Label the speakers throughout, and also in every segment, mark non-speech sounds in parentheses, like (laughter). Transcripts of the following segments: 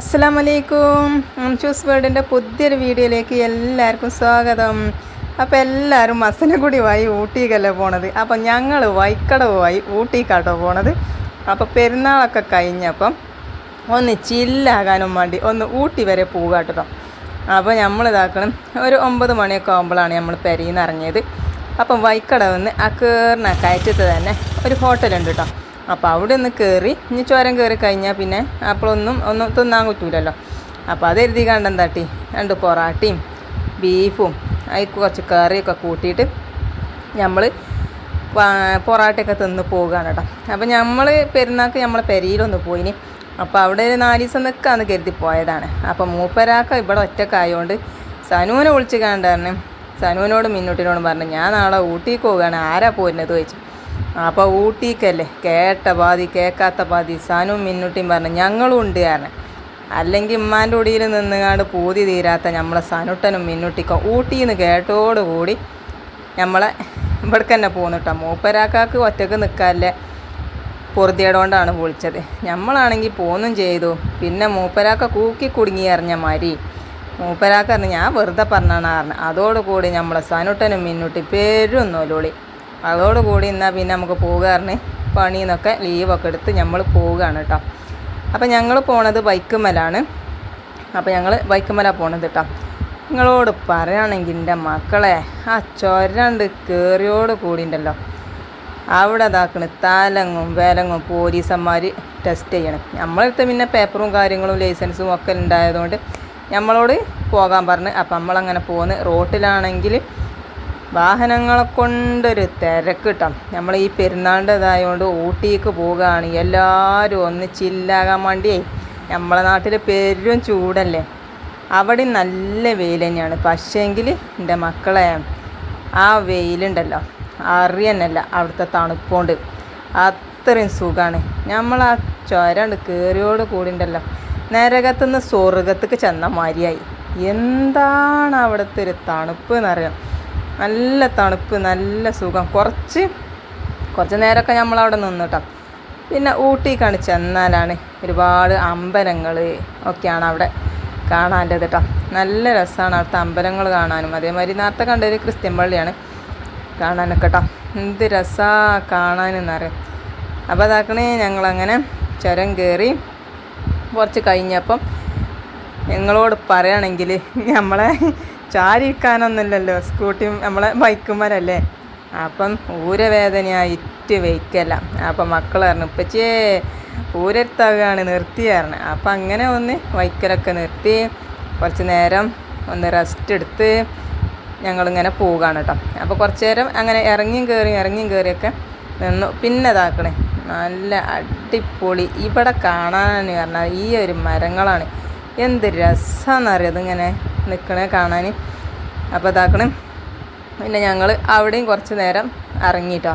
Speaker 1: അസ്സലാമലൈക്കും. ചൂസ് വേർഡിന്റെ പുതിയൊരു വീഡിയോയിലേക്ക് എല്ലാവർക്കും സ്വാഗതം. അപ്പോൾ എല്ലാവരും മസനഗുടി വായി ഊട്ടിക്കല്ലേ പോണത്? അപ്പോൾ ഞങ്ങൾ വൈക്കടവുമായി ഊട്ടിക്കാട്ടോ പോണത്. അപ്പോൾ പെരുന്നാളൊക്കെ കഴിഞ്ഞപ്പം ഒന്ന് ചില്ലാകാനും വേണ്ടി ഒന്ന് ഊട്ടി വരെ പോകാട്ടോ അപ്പോൾ നമ്മൾ ഇതാക്കണം ഒരു ഒമ്പത് മണിയൊക്കെ ആകുമ്പോഴാണ് നമ്മൾ പെരയിൽ നിന്ന് ഇറങ്ങിയത്. അപ്പം വൈക്കടവെന്ന് നിന്ന് അക്കേറിനെ കയറ്റത്ത് തന്നെ ഒരു ഹോട്ടലുണ്ട് കേട്ടോ അപ്പോൾ അവിടെ ഒന്ന് കയറി ഇനി ചോരം കയറി കഴിഞ്ഞാൽ പിന്നെ അപ്പോഴൊന്നും ഒന്നും തിന്നാൻ പറ്റൂലല്ലോ. അപ്പോൾ അത് എഴുതി കണ്ടെന്താട്ടി തട്ടി രണ്ട് പൊറാട്ടയും ബീഫും അതിൽ കുറച്ച് കറിയൊക്കെ കൂട്ടിയിട്ട് നമ്മൾ പൊറാട്ടയൊക്കെ തിന്ന് പോകുകയാണ് കേട്ടോ. അപ്പോൾ നമ്മൾ പെരുന്നാൾക്ക് നമ്മളെ പെരയിലൊന്ന് പോയിനി. അപ്പോൾ അവിടെ ഒരു നാല് ദിവസം നിൽക്കാന്ന് കരുതി പോയതാണ്. അപ്പോൾ മൂപ്പരാക്ക ഇവിടെ ഒറ്റക്കായതുകൊണ്ട് സനുവിനെ വിളിച്ച് കണ്ടായിരുന്നു സനുവിനോടും മിന്നൂട്ടിനോടും പറഞ്ഞു ഞാൻ നാളെ ഊട്ടിക്ക് പോവുകയാണ്. ആരാ പോരുന്നത്? ചോദിച്ചു. അപ്പോൾ ഊട്ടിക്കല്ലേ? കേട്ട പാതി കേൾക്കാത്ത പാതി സനുവും മിന്നുട്ടിയും പറഞ്ഞു ഞങ്ങളും ഉണ്ട് കാരണം അല്ലെങ്കിൽ ഉമ്മാന്റെ ഉടിയിൽ നിന്നുകാണ്ട് പൂതി തീരാത്ത നമ്മളെ സനുട്ടനും മിന്നുട്ടിക്കും നിന്ന് കേട്ടോടുകൂടി നമ്മളെ ഇവിടേക്ക് തന്നെ പോന്നിട്ടോ മൂപ്പരാക്കാക്ക് ഒറ്റയ്ക്ക് നിൽക്കാല്ലേ പൊറുതിയടോണ്ടാണ് വിളിച്ചത്. നമ്മളാണെങ്കിൽ പോന്നും ചെയ്തു. പിന്നെ മൂപ്പരാക്ക കൂക്കി കുടുങ്ങി എറിഞ്ഞ മാതിരി. മൂപ്പരാക്ക പറഞ്ഞു ഞാൻ വെറുതെ പറഞ്ഞാണ് അറിഞ്ഞത് അതോടുകൂടി നമ്മളെ സനുട്ടനും മിന്നുട്ടി പേരും നൊലുളി അതോടുകൂടി എന്നാൽ പിന്നെ നമുക്ക് പോകാറിന് പണിന്നൊക്കെ ലീവൊക്കെ എടുത്ത് നമ്മൾ പോവുകയാണ് കേട്ടോ അപ്പോൾ ഞങ്ങൾ പോണത് ബൈക്കുമ്മലാണ് അപ്പോൾ ഞങ്ങൾ ബൈക്കുമ്മല പോണത് കേട്ടോ നിങ്ങളോട് പറയുകയാണെങ്കിൽ എന്റെ മക്കളെ ആ ചൊരണ്ട് കയറിയോട് കൂടിയുണ്ടല്ലോ അവിടെ ഇതാക്കണ് താലങ്ങും വേലങ്ങും പോലീസന്മാർ ടെസ്റ്റ് ചെയ്യണം. നമ്മളടുത്ത് പിന്നെ പേപ്പറും കാര്യങ്ങളും ലൈസൻസും ഒക്കെ ഉണ്ടായതുകൊണ്ട് നമ്മളോട് പോകാൻ പറഞ്ഞ്. അപ്പം നമ്മളങ്ങനെ പോകുന്ന റോട്ടിലാണെങ്കിൽ വാഹനങ്ങളെ കൊണ്ടൊരു തിരക്കിട്ടാം. നമ്മൾ ഈ പെരുന്നാളിന്റെ ഇതായതുകൊണ്ട് ഊട്ടിക്ക് പോവുകയാണ് എല്ലാവരും ഒന്ന് ചില്ലാകാൻ വേണ്ടിയേ നമ്മളെ നാട്ടിൽ പെരും ചൂടല്ലേ? അവിടെ നല്ല വെയിൽ തന്നെയാണ്. പക്ഷേങ്കിൽ എന്റെ മക്കളെ ആ വെയിലുണ്ടല്ലോ. അറിയന്നല്ല അവിടുത്തെ തണുപ്പുകൊണ്ട് അത്രയും സുഖമാണ് നമ്മൾ ആ ചുരണ്ട് കയറിയോട് കൂടി ഉണ്ടല്ലോ നരകത്തുനിന്ന് സ്വർഗത്തേക്ക് ചെന്ന മാതിരിയായി. എന്താണ് അവിടുത്തെ ഒരു തണുപ്പ് എന്നറിയാം? നല്ല തണുപ്പ് നല്ല സുഖം. കുറച്ച് കുറച്ച് നേരമൊക്കെ നമ്മളവിടെ നിന്നിട്ടോ. പിന്നെ ഊട്ടിക്കാണ് ചെന്നാലാണ് ഒരുപാട് അമ്പലങ്ങൾ ഒക്കെയാണ് അവിടെ കാണാന്റെത് കേട്ടോ നല്ല രസമാണ് അവിടുത്തെ അമ്പലങ്ങൾ കാണാനും. അതേമാതിരി നേരത്തെ കണ്ടൊരു ക്രിസ്ത്യൻ പള്ളിയാണ് കാണാനൊക്കെ കേട്ടോ എന്ത് രസാ കാണാനെന്നറിയാം. അപ്പോൾ അതാക്കണേ ഞങ്ങളങ്ങനെ ചുരം കയറി കുറച്ച് കഴിഞ്ഞപ്പം ഞങ്ങളോട് പറയുകയാണെങ്കിൽ നമ്മളെ ചാരിയിരിക്കാനൊന്നുമില്ലല്ലോ സ്കൂട്ടിയും നമ്മളെ ബൈക്കുമാരല്ലേ. അപ്പം ഊരവേദനയായിട്ട് വെയ്ക്കല്ല. അപ്പം മക്കൾ പറഞ്ഞു ഇപ്പച്ചേ ഊരെടുത്താവുകയാണ് നിർത്തിയായിരുന്നു അപ്പം അങ്ങനെ ഒന്ന് വൈക്കലൊക്കെ നിർത്തി. കുറച്ച് നേരം ഒന്ന് റെസ്റ്റ് എടുത്ത് ഞങ്ങളിങ്ങനെ പോവുകയാണ് കേട്ടോ. അപ്പോൾ കുറച്ച് നേരം അങ്ങനെ ഇറങ്ങിയും കയറി ഇറങ്ങിയും കയറിയൊക്കെ നിന്നു. പിന്നെ ഇതാക്കണേ നല്ല അടിപൊളി. ഇവിടെ കാണാൻ പറഞ്ഞാൽ ഈ ഒരു മരങ്ങളാണ്. എന്ത് രസമാണെന്നറിയാം ഇതിങ്ങനെ? നിൽക്കണേ കാണാൻ അപ്പോൾ ഇതാക്കണേ. പിന്നെ ഞങ്ങൾ അവിടെയും കുറച്ച് നേരം ഇറങ്ങിയിട്ടോ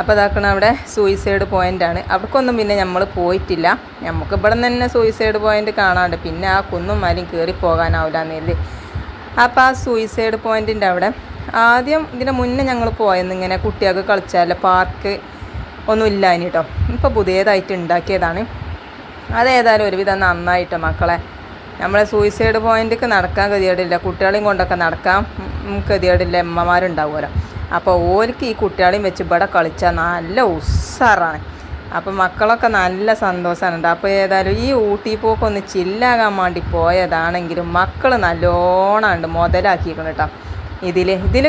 Speaker 1: അപ്പോൾ ഇതാക്കണ അവിടെ സൂയിസൈഡ് പോയിന്റാണ് അവിടേക്കൊന്നും പിന്നെ നമ്മൾ പോയിട്ടില്ല. നമുക്ക് ഇവിടെ നിന്ന് തന്നെ സൂയിസൈഡ് പോയിന്റ് കാണാണ്ട് പിന്നെ ആ കുന്നും മലയും കയറി പോകാനാവില്ല എന്നേൽ അപ്പോൾ ആ സൂയിസൈഡ് പോയിന്റിന്റെ അവിടെ ആദ്യം ഇതിന് മുന്നേ ഞങ്ങൾ പോയെന്ന് ഇങ്ങനെ കുട്ടികൾക്ക് കളിച്ചാൽ പാർക്ക് ഒന്നും ഇല്ല ഇനി കേട്ടോ ഇപ്പോൾ പുതിയതായിട്ട് ഉണ്ടാക്കിയതാണ് അതേതായാലും ഒരുവിധം നന്നായിട്ടോ മക്കളെ. നമ്മളെ സൂയിസൈഡ് പോയിന്റിക്ക് നടക്കാൻ ഗതികേടില്ല. കുട്ടികളെയും കൊണ്ടൊക്കെ നടക്കാൻ ഗതികേടില്ല. അമ്മമാരുണ്ടാവുമല്ലോ അപ്പോൾ ഓർക്ക് ഈ കുട്ടികളെയും വെച്ച് ഇവിടെ കളിച്ചാൽ നല്ല ഉസ്സാറാണ് അപ്പോൾ മക്കളൊക്കെ നല്ല സന്തോഷമാണ് അപ്പോൾ ഏതായാലും ഈ ഊട്ടി പോക്കൊന്ന് ചില്ലാകാൻ വേണ്ടി പോയതാണെങ്കിലും മക്കൾ നല്ലോണമുണ്ട് മുതലാക്കിയിരിക്കണം കേട്ടോ ഇതിൽ ഇതിൽ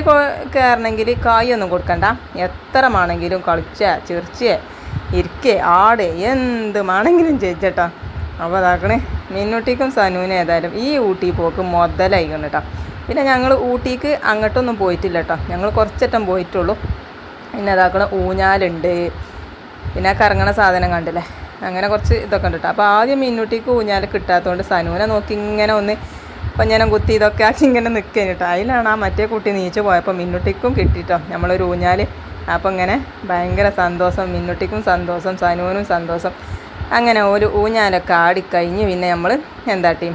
Speaker 1: കയറണമെങ്കിൽ കായൊന്നും കൊടുക്കണ്ട. എത്രമാണെങ്കിലും കളിച്ച ചിരിച്ച് ഇരിക്കേ ആടെ എന്തുമാണെങ്കിലും ചേച്ചേട്ടാ അപ്പോൾ അതാക്കണേ മിന്നുട്ടിക്കും സനുവിനും ഏതായാലും ഈ ഊട്ടി പോക്ക് മുതലായിക്കണം കേട്ടോ പിന്നെ ഞങ്ങൾ ഊട്ടിക്ക് അങ്ങോട്ടൊന്നും പോയിട്ടില്ല കേട്ടോ ഞങ്ങൾ കുറച്ചറ്റം പോയിട്ടുള്ളൂ. പിന്നെ അതാക്കണ ഊഞ്ഞാലുണ്ട്. പിന്നെ കറങ്ങണ സാധനം കണ്ടില്ലേ? അങ്ങനെ കുറച്ച് ഇതൊക്കെ ഉണ്ട് കേട്ടോ അപ്പോൾ ആദ്യം മിന്നുട്ടിക്ക് ഊഞ്ഞാൽ കിട്ടാത്തതുകൊണ്ട് സനുവിനെ നോക്കി ഇങ്ങനെ ഒന്ന് കൊഞ്ഞനം കുത്തി ഇതൊക്കെ ആക്കി ഇങ്ങനെ നിൽക്കാൻ കേട്ടോ അതിലാണ് ആ മറ്റേ കുട്ടി നീച്ച് പോയപ്പോൾ മിന്നുട്ടിക്കും കിട്ടിട്ടോ നമ്മളൊരു ഊഞ്ഞാൽ അപ്പോൾ ഇങ്ങനെ ഭയങ്കര സന്തോഷം മിന്നുട്ടിക്കും സന്തോഷം സനുവിനും സന്തോഷം. അങ്ങനെ ഒരു ഊഞ്ഞാലൊക്കെ ആടിക്കഴിഞ്ഞ് പിന്നെ നമ്മൾ എന്താട്ടി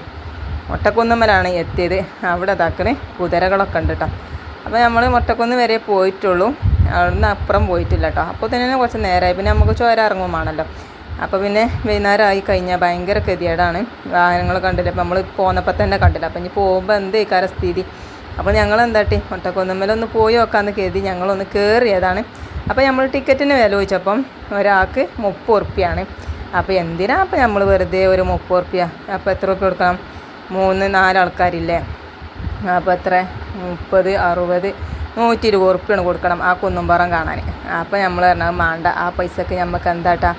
Speaker 1: മുട്ടക്കുന്നമ്മലാണ് എത്തിയത്. അവിടെ തക്കണേ കുതിരകളൊക്കെ ഉണ്ട് കേട്ടോ അപ്പോൾ നമ്മൾ മുട്ടക്കുന്ന് വരെ പോയിട്ടുള്ളൂ. അവിടുന്ന് അപ്പുറം പോയിട്ടില്ല കേട്ടോ അപ്പോൾ തന്നെ കുറച്ച് നേരമായി പിന്നെ നമുക്ക് ചോര ഇറങ്ങുമാണല്ലോ അപ്പോൾ പിന്നെ വൈകുന്നേരം ആയി കഴിഞ്ഞാൽ ഭയങ്കര ഗതികേടാണ്. വാഹനങ്ങൾ കണ്ടില്ല. അപ്പോൾ നമ്മൾ പോന്നപ്പോൾ തന്നെ കണ്ടില്ല. അപ്പോൾ ഇനി പോകുമ്പോൾ എന്ത് ഇക്കാര സ്ഥിതി അപ്പോൾ ഞങ്ങൾ എന്താട്ടി ഒട്ടക്കൊന്നുമ്മലൊന്ന് പോയി നോക്കാമെന്ന് കരുതി ഞങ്ങളൊന്ന് കയറിയതാണ് അപ്പോൾ നമ്മൾ ടിക്കറ്റിന് വില ചോദിച്ചപ്പം ഒരാൾക്ക് മുപ്പത് ഉറുപ്പ്യാണ്. അപ്പോൾ എന്തിനാ അപ്പോൾ നമ്മൾ വെറുതെ ഒരു മുപ്പത് റുപ്യ അപ്പോൾ എത്ര റുപ്യ കൊടുക്കണം? മൂന്ന് നാലാൾക്കാരില്ലേ അപ്പോൾ എത്ര? മുപ്പത് അറുപത് നൂറ്റി ഇരുപത് റുപ്യാണ് കൊടുക്കണം ആ കുന്നുംപുറം കാണാൻ അപ്പോൾ നമ്മൾ പറഞ്ഞാൽ മാണ്ട. ആ പൈസക്ക് നമുക്ക് എന്താട്ടാ?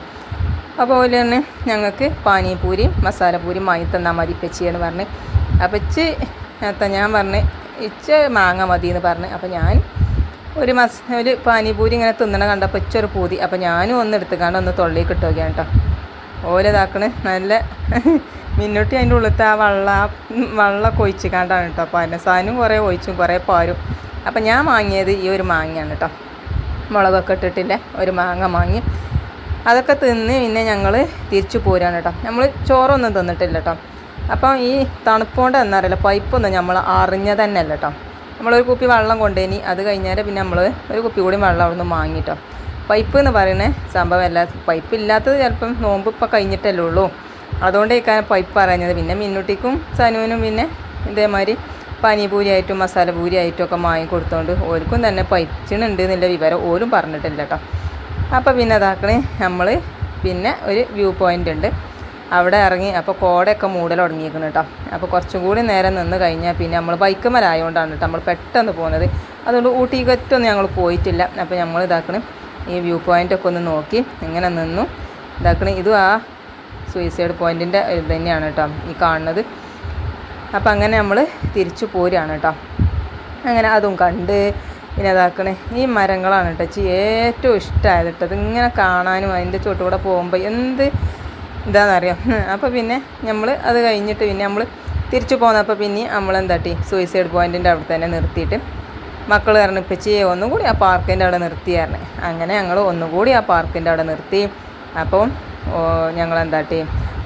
Speaker 1: അപ്പോൾ അതുപോലെ തന്നെ ഞങ്ങൾക്ക് പാനിപൂരിയും മസാലപൂരിയും വാങ്ങി തന്നാൽ മതി ഇപ്പച്ചിയെന്ന് പറഞ്ഞ്. അപ്പം ഇച്ച് ഞാൻ പറഞ്ഞ് ഇച്ച് മാങ്ങ മതി എന്ന് പറഞ്ഞ്. അപ്പോൾ ഞാൻ ഒരു മസ് ഒരു പാനിപൂരി ഇങ്ങനെ തിന്നണ കണ്ടപ്പോൾ ഇച്ചൊരു പൂതി. അപ്പോൾ ഞാനും ഒന്ന് എടുത്തുകൊണ്ട് ഒന്ന് തൊള്ളി കിട്ടുകയാണ് കേട്ടോ ഓലിതാക്കണ് നല്ല മിന്നോട്ടി അതിന്റെ ഉള്ളിലത്തെ ആ വള്ള വള്ള ഒഴിച്ച് കണ്ടാണ് കേട്ടോ അതിന്റെ സാധനം കുറേ ഒഴിച്ചും കുറേ പാരും. അപ്പം ഞാൻ വാങ്ങിയത് ഈ ഒരു മാങ്ങയാണ് കേട്ടോ. മുളകൊക്കെ ഇട്ടിട്ടില്ല ഒരു മാങ്ങ വാങ്ങി അതൊക്കെ തിന്ന് പിന്നെ ഞങ്ങൾ തിരിച്ചു പോരാണ് കേട്ടോ. നമ്മൾ ചോറൊന്നും തിന്നിട്ടില്ല കേട്ടോ. അപ്പം ഈ തണുപ്പോണ്ട് എന്നറിയില്ല പൈപ്പൊന്നും നമ്മൾ അറിഞ്ഞ തന്നെ അല്ല കേട്ടോ. നമ്മളൊരു കുപ്പി വെള്ളം കൊണ്ടുപോയി അത് കഴിഞ്ഞാൽ പിന്നെ നമ്മൾ ഒരു കുപ്പി കൂടി വെള്ളം അവിടെ നിന്ന് വാങ്ങിട്ടോ പൈപ്പ് എന്ന് പറയുന്ന സംഭവം സംഭവമല്ല പൈപ്പ് ഇല്ലാത്തത് ചിലപ്പം നോമ്പ് ഇപ്പം കഴിഞ്ഞിട്ടല്ലേ ഉള്ളൂ. അതുകൊണ്ടേക്കാണ് പൈപ്പ് പറഞ്ഞത് പിന്നെ മിന്നുട്ടിക്കും സനുവിനും പിന്നെ ഇതേമാതിരി പനിപൂരി ആയിട്ടും മസാല പൂരി ആയിട്ടും ഒക്കെ വാങ്ങി കൊടുത്തോണ്ട് ഓർക്കും തന്നെ പൈച്ചിനുണ്ട് എന്നുള്ള വിവരം ഓരും പറഞ്ഞിട്ടില്ല കേട്ടോ. അപ്പോൾ പിന്നെ അതാക്കണേ നമ്മൾ പിന്നെ ഒരു വ്യൂ പോയിന്റ് ഉണ്ട്. അവിടെ ഇറങ്ങി അപ്പോൾ കോടയൊക്കെ മൂടൽ കേട്ടോ. അപ്പോൾ കുറച്ചും കൂടി നേരം നിന്ന് കഴിഞ്ഞാൽ പിന്നെ നമ്മൾ ബൈക്ക് മേലായതുകൊണ്ടാണ് കേട്ടോ നമ്മൾ പെട്ടെന്ന് പോകുന്നത്. അതുകൊണ്ട് ഊട്ടിക്കറ്റൊന്നും ഞങ്ങൾ പോയിട്ടില്ല. അപ്പോൾ നമ്മൾ ഇതാക്കണം ഈ വ്യൂ പോയിന്റൊക്കെ ഒന്ന് നോക്കി. ഇങ്ങനെ നിന്നു. ഇതാക്കണ ഇതും ആ സൂയിസൈഡ് പോയിന്റിന്റെ ഇത് തന്നെയാണ് കേട്ടോ ഈ കാണുന്നത്. അപ്പം അങ്ങനെ നമ്മൾ തിരിച്ചു പോരുകയാണ് കേട്ടോ. അങ്ങനെ അതും കണ്ട് പിന്നെ അതാക്കണേ ഈ മരങ്ങളാണ് കേട്ടോ ചി ഏറ്റവും ഇഷ്ടമായത് കേട്ടോ. ഇതിങ്ങനെ കാണാനും അതിന്റെ ചുവട്ടുകൂടെ പോകുമ്പോൾ എന്ത് ഇതാണെന്നറിയാം (laughs) അപ്പോൾ പിന്നെ നമ്മൾ അത് കഴിഞ്ഞിട്ട് പിന്നെ നമ്മൾ തിരിച്ചു പോന്നപ്പോൾ പിന്നെ നമ്മൾ എന്താട്ടി സൂയിസൈഡ് പോയിന്റിന്റെ അവിടെ തന്നെ നിർത്തിയിട്ട് മക്കൾ പറഞ്ഞു ഇപ്പച്ചിയെ ഒന്നും കൂടി ആ പാർക്കിന്റെ അവിടെ നിർത്തിയായിരുന്നു അങ്ങനെ ഞങ്ങൾ ഒന്നുകൂടി ആ പാർക്കിന്റെ അവിടെ നിർത്തി. അപ്പോൾ ഞങ്ങൾ എന്താട്ടി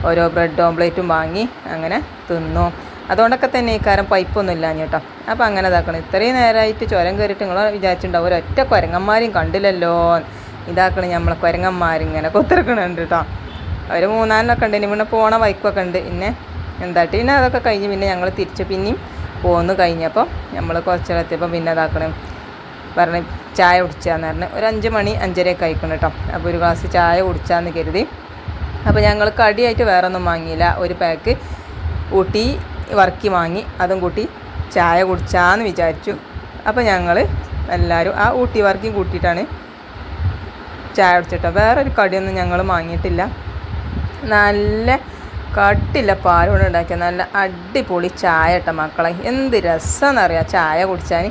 Speaker 1: ഓരോ ബ്രെഡ് ഓംപ്ലേറ്റും വാങ്ങി അങ്ങനെ തിന്നു. അതുകൊണ്ടൊക്കെ തന്നെ ഈ കാരം പൈപ്പൊന്നും ഇല്ല കേട്ടോ. അപ്പോൾ അങ്ങനെ ഇതാക്കണം. ഇത്രയും നേരമായിട്ട് ചുരം കയറിയിട്ട് നിങ്ങൾ വിചാരിച്ചിട്ടുണ്ടാവും ഒരൊറ്റ കുരങ്ങന്മാരെയും കണ്ടില്ലല്ലോ. ഇതാക്കണം നമ്മളെ കുരങ്ങന്മാരിങ്ങനെ കൊത്തിറക്കണുണ്ട് കേട്ടോ. ഒരു മൂന്നാലിനൊക്കെ ഉണ്ട്. ഇനി പിന്നെ പോണ ബൈക്കൊക്കെ ഉണ്ട്. പിന്നെ എന്താട്ടി പിന്നെ അതൊക്കെ കഴിഞ്ഞ് പിന്നെ ഞങ്ങൾ തിരിച്ച് പിന്നെയും പോന്ന് കഴിഞ്ഞപ്പം നമ്മൾ കുറച്ചെത്തിയപ്പോൾ പിന്നെ അതാക്കണേ പറഞ്ഞ് ചായ കുടിച്ചാന്ന് പറഞ്ഞ്. ഒരു അഞ്ച് മണി അഞ്ചരയൊക്കെ ആയിക്കണം കേട്ടോ അപ്പോൾ ഒരു ഗ്ലാസ് ചായ കുടിച്ചാന്ന് കരുതി. അപ്പോൾ ഞങ്ങൾ കടിയായിട്ട് വേറെ ഒന്നും വാങ്ങിയില്ല. ഒരു പാക്ക് ഊട്ടി വർക്കി വാങ്ങി. അതും കൂട്ടി ചായ കുടിച്ചാന്ന് വിചാരിച്ചു. അപ്പോൾ ഞങ്ങൾ എല്ലാവരും ആ ഊട്ടി വർക്കിയും കൂട്ടിയിട്ടാണ് ചായ കുടിച്ചിട്ടോ വേറൊരു കടിയൊന്നും ഞങ്ങൾ വാങ്ങിയിട്ടില്ല. നല്ല കട്ടില്ല പാലുകൊണ്ട് ഉണ്ടാക്കിയ നല്ല അടിപൊളി ചായ ഇട്ട മക്കളെ. എന്ത് രസമെന്നറിയാം ചായ കുടിച്ചാൽ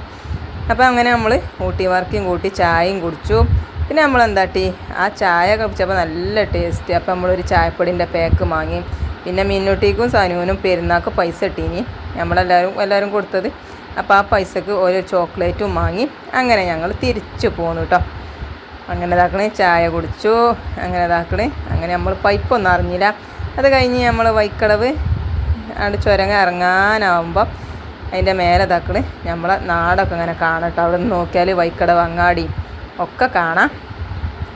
Speaker 1: അപ്പോൾ അങ്ങനെ നമ്മൾ ഊട്ടി വർക്കും കൂട്ടി ചായയും കുടിച്ചു. പിന്നെ നമ്മൾ എന്താട്ടി ആ ചായ കുടിച്ചപ്പോൾ നല്ല ടേസ്റ്റ്. അപ്പോൾ നമ്മളൊരു ചായപ്പൊടിന്റെ പാക്ക് വാങ്ങി. പിന്നെ മിന്നൂട്ടിക്കും സനുവിനും പെരുന്നാൾക്ക് പൈസ ഇട്ടീനി നമ്മളെല്ലാവരും എല്ലാവരും കൊടുത്തത്. അപ്പോൾ ആ പൈസക്ക് ഓരോ ചോക്ലേറ്റും വാങ്ങി. അങ്ങനെ ഞങ്ങൾ തിരിച്ചു പോന്നു കേട്ടോ അങ്ങനെ ഇതാക്കണേ ചായ കുടിച്ചു. അങ്ങനെ ഇതാക്കണേ. അങ്ങനെ നമ്മൾ പൈപ്പൊന്നും അറിഞ്ഞില്ല. അത് കഴിഞ്ഞ് നമ്മൾ വൈക്കടവ് അവിടെ ചുരങ്ങ ഇറങ്ങാനാവുമ്പം അതിന്റെ മേലെ തക്കൾ നമ്മളെ നാടൊക്കെ ഇങ്ങനെ കാണട്ടോ അവിടെ നിന്ന് നോക്കിയാൽ വൈക്കടവ് അങ്ങാടി ഒക്കെ കാണാം.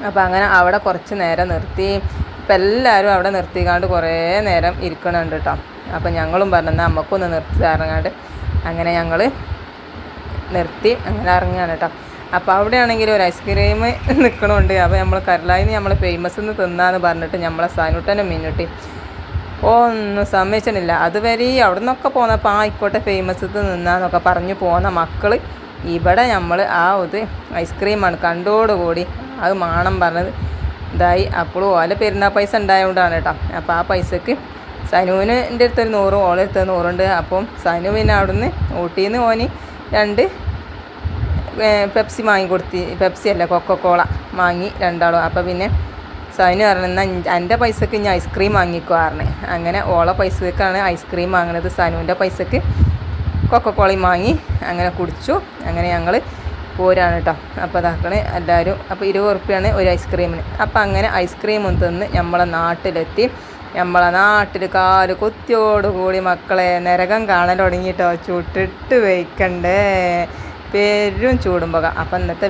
Speaker 1: അപ്പോൾ അങ്ങനെ അവിടെ കുറച്ച് നേരം നിർത്തി. ഇപ്പം എല്ലാവരും അവിടെ നിർത്തിക്കാണ്ട് കുറേ നേരം ഇരിക്കണുണ്ട് കേട്ടോ. അപ്പം ഞങ്ങളും പറഞ്ഞാൽ നമുക്കൊന്ന് നിർത്തി ഇറങ്ങാണ്ട്. അങ്ങനെ ഞങ്ങൾ നിർത്തി അങ്ങനെ ഇറങ്ങുകയാണ് കേട്ടോ. അപ്പോൾ അവിടെയാണെങ്കിൽ ഒരു ഐസ്ക്രീം നിൽക്കണുണ്ട് അപ്പോൾ നമ്മൾ കരലായിന്ന് നമ്മൾ ഫേമസ് എന്ന് തിന്നാന്ന് പറഞ്ഞിട്ട് നമ്മളെ സാനുട്ടനും മിന്നുട്ടി. ഒന്നും സമ്മതിച്ചിട്ടില്ല. അതുവരെ അവിടെ നിന്നൊക്കെ പോന്നപ്പോൾ ആ ആയിക്കോട്ടെ ഫേമസ് നിന്നാന്നൊക്കെ പറഞ്ഞു പോന്ന മക്കൾ ഇവിടെ നമ്മൾ ആ ഇത് ഐസ്ക്രീമാണ് കണ്ടോടുകൂടി. അത് മാണം പറഞ്ഞത്. ഇതായി. അപ്പോൾ ഓല പെരുന്നാൾ പൈസ ഉണ്ടായതുകൊണ്ടാണ് കേട്ടോ അപ്പോൾ ആ പൈസക്ക് സനുവിന് എന്റെ അടുത്തൊരു നൂറും ഓളെ അടുത്ത് നൂറുണ്ട്. അപ്പം സനു പിന്നെ അവിടുന്ന് ഊട്ടിയിൽ നിന്ന് ഓന് രണ്ട് പെപ്സി വാങ്ങി കൊടുത്തി. പെപ്സി അല്ല കൊക്കക്കോള വാങ്ങി രണ്ടാളും. അപ്പോൾ പിന്നെ സൈന് പറഞ്ഞു എന്റെ പൈസക്ക് ഇനി ഐസ്ക്രീം വാങ്ങിക്കോ പറഞ്ഞു. അങ്ങനെ ഓള പൈസക്കാണ് ഐസ്ക്രീം വാങ്ങണത്. സനുവിന്റെ പൈസക്ക് കൊക്കക്കോളയും വാങ്ങി അങ്ങനെ കുടിച്ചു. അങ്ങനെ ഞങ്ങൾ പോരാണ് കേട്ടോ അപ്പോൾ അതാക്കണേ എല്ലാവരും അപ്പോൾ ഇരുപത് ഉറുപ്പ്യാണ് ഒരു ഐസ്ക്രീമിന് അപ്പോൾ അങ്ങനെ ഐസ്ക്രീമും തിന്ന് നമ്മളെ നാട്ടിലെത്തി. നമ്മളെ നാട്ടിൽ കാൽ കുത്തിയോടുകൂടി മക്കളെ നരകം കാണൽ തുടങ്ങിയിട്ടോ. ചുട്ടിട്ട് വയ്ക്കണ്ടേ. പെരും ചൂടും അപ്പം ഇന്നത്തെ